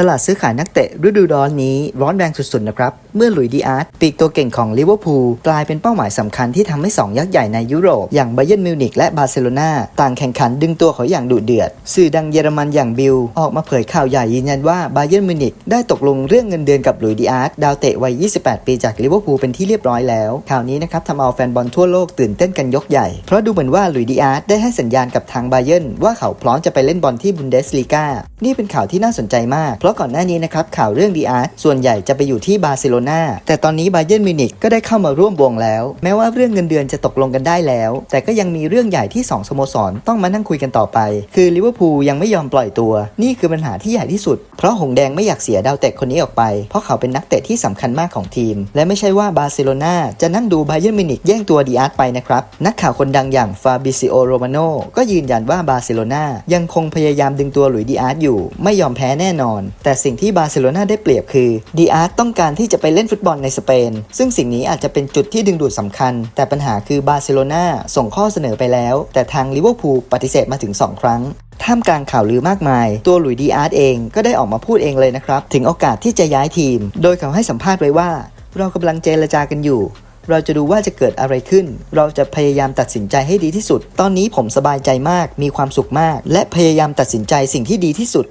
ตลาดซื้อขายนักเตะฤดูร้อนนี้ร้อนแรงสุดๆนะครับ เมื่อหลุยดีอาร์ตปีกตัวเก่งของลิเวอร์พูลกลายเป็นเป้าหมายสำคัญที่ทำให้ 2 ยักษ์ใหญ่ในยุโรป อย่างไบเย r n นมิวนิกและบาร์เซโลนาต่างแข่งขันดึงตัวเขาอย่างดุเดือด สื่อดังเยอรมันอย่างบิลออกมาเผยข่าวใหญ่ยืนยันว่าไบเย r n นมิวนิกได้ตกลงเรื่องเงินเดือนกับหลุยดีอาร์ตดาวเตะวัย 28 ปีจากลิเวอร์พูลเป็นที่เรียบร้อยแล้วข่าวนี้นะครับทำเอาแฟนบอลทั่วโลกตื่นเต้นกันยกใหญ่เพราะดูเหมือนว่าหลุยดีอาร์ตได้ให้สัญญาณกับทางไบเย r n ว่าเขาพร้อมจะไปเล่นบอลที่บุนเดสลีกานี่เป็นข่าวที่น่าสนใจมากเพราะก่อนหน้านี้นะครับข่าวเรื่องดีอาร์ตส่วนใหญ่จะไปอยู่ที่บาร์เซโลนาแต่ตอนนี้ไบเย r n นมิวนิกก็ได้เข้ามาร่วมวงแล้ว แม้ว่าเรื่องเงินเดือนจะตกลงกันได้แล้ว แต่ก็ยังมีเรื่องใหญ่ที่สองสโมสรต้องมานั่งคุยกันต่อไป คือลิเวอร์พูลยังไม่ยอมปล่อยตัว นี่คือปัญหาที่ใหญ่ที่สุด เพราะหงแดงไม่อยากเสียดาวเตะคนนี้ออกไป เพราะเขาเป็นนักเตะที่สำคัญมากของทีม และไม่ใช่ว่าบาร์เซโลนาจะนั่งดูไบเย r n นมิวนิกแย่งตัวดีอาร์ตไปนะครับนักข่าวคนดังอย่างฟาบิซิโอโรมาโนก็ยืนยันว่าบาร์เซโลนายังคงพยายามดึงตัวหลุยดีอาร์อยู่ ไม่ยอมแพ้แน่นอนแต่สิ่งที่บาร์เซโลนาได้เปรียบคือดีอาร์ตต้องการที่จะไปเล่นฟุตบอลในสเปน ซึ่งสิ่งนี้อาจจะเป็นจุดที่ดึงดูดสำคัญ แต่ปัญหาคือบาร์เซโลนาส่งข้อเสนอไปแล้ว แต่ทางลิเวอร์พูลปฏิเสธมาถึง 2 ครั้งท่ามกลางข่าวลือมากมาย ตัวหลุยดีอาร์ตเองก็ได้ออกมาพูดเองเลยนะครับ ถึงโอกาสที่จะย้ายทีม โดยเขาให้สัมภาษณ์ไว้ว่า เรากำลังเจรจากันอยู่ เราจะดูว่าจะเกิดอะไรขึ้น เราจะพยายามตัดสินใจให้ดีที่สุด ตอนนี้ผมสบายใจมาก มีความสุขมาก และพยายามตัดสินใจสิ่งที่ดีที่สุด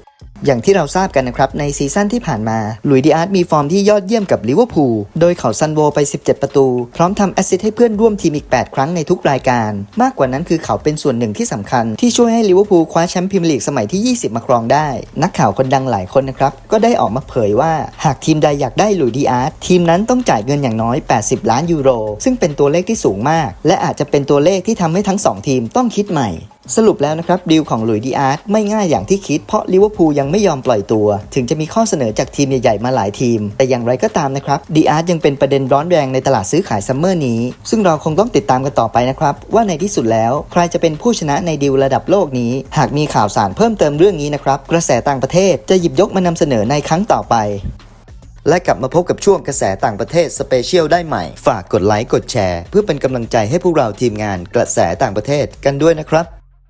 อย่างที่เราทราบกันนะครับ ในซีซั่นที่ผ่านมาลุยดีอาร์ตมีฟอร์มที่ยอดเยี่ยมกับลิเวอร์พูลโดยเขาซันโวไป 17 ประตู พร้อมทำแอสซิสต์ให้เพื่อนร่วมทีมอีก 8 ครั้งในทุกรายการ มากกว่านั้นคือเขาเป็นส่วนหนึ่งที่สำคัญ ที่ช่วยให้ลิเวอร์พูลคว้าแชมป์พรีเมียร์ลีกสมัยที่ 20 มาครองได้ นักข่าวคนดังหลายคนนะครับ ก็ได้ออกมาเผยว่า หากทีมใดอยากได้ลุยดีอาร์ตทีมนั้นต้องจ่ายเงินอย่างน้อย 80 ล้านยูโรซึ่งเป็นตัวเลขที่สูงมาก และอาจจะเป็นตัวเลขที่ทำให้ทั้งสองทีมต้องคิดใหม่ สรุปแล้วนะครับดีลของหลุยส์ดีอาร์ตไม่ง่ายอย่างที่คิดเพราะลิเวอร์พูลยังไม่ยอมปล่อยตัว ถึงจะมีข้อเสนอจากทีมใหญ่ๆมาหลายทีม แต่อย่างไรก็ตามนะครับดีอาร์ตยังเป็นประเด็นร้อนแรงในตลาดซื้อขายซัมเมอร์นี้ ซึ่งเราคงต้องติดตามกันต่อไปนะครับ ว่าในที่สุดแล้วใครจะเป็นผู้ชนะในดีลระดับโลกนี้ หากมีข่าวสารเพิ่มเติมเรื่องนี้นะครับกระแสต่างประเทศจะหยิบยกมานำเสนอในครั้งต่อไปและกลับมาพบกับช่วงกระแสต่างประเทศสเปเชียลได้ใหม่ ฝากกดไลค์กดแชร์ เพื่อเป็นกำลังใจให้พวกเราทีมงานกระแสต่างประเทศกันด้วยนะครับ